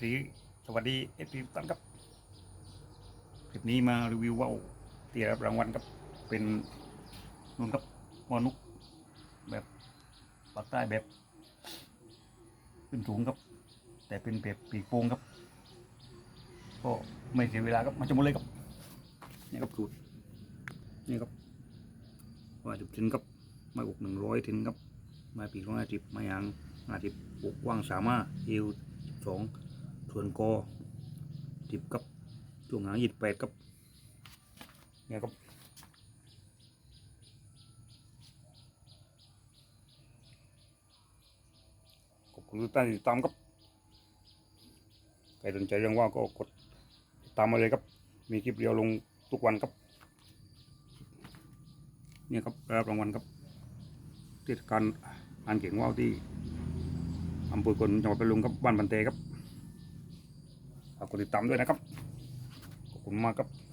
สีสวัสดีเอฟพีตันครับคลิปนี้มารีวิวว่าวที่ได้รับรางวัลครับเป็นนุ่นครับมอนุกแบบปากใต้แบบ ขึ้นสูงครับ แต่เป็นแบบปีกโป่งครับ ก็ไม่เสียเวลาครับมาชมกันเลยครับนี่ครับสูตรนี่ครับว่าจุดทิ้นครับไม้อกหนึ่งร้อยทิ้นครับม้ปีกร้อยห้าสิบไม้ยางห้าสิบอกกว้างสามารถเอวสอง ส่วนกอสิบครับช่วงหางยี่สิบแปดครับเนี่ยครับขอบคุณทุกท่านที่ติดตามครับใครสนใจเรื่องว่าก็กดตามมาเลยครับ มีคลิปเดียวลงทุกวันครับ เนี่ยครับรับรางวัลครับเทศกาลงานเก่งว่าวที่อำเภอคนจังหวัดพัทลุงครับบ้านบันเตครับ ฝากกดติดตามด้วยนะครับ ขอบคุณมากครับ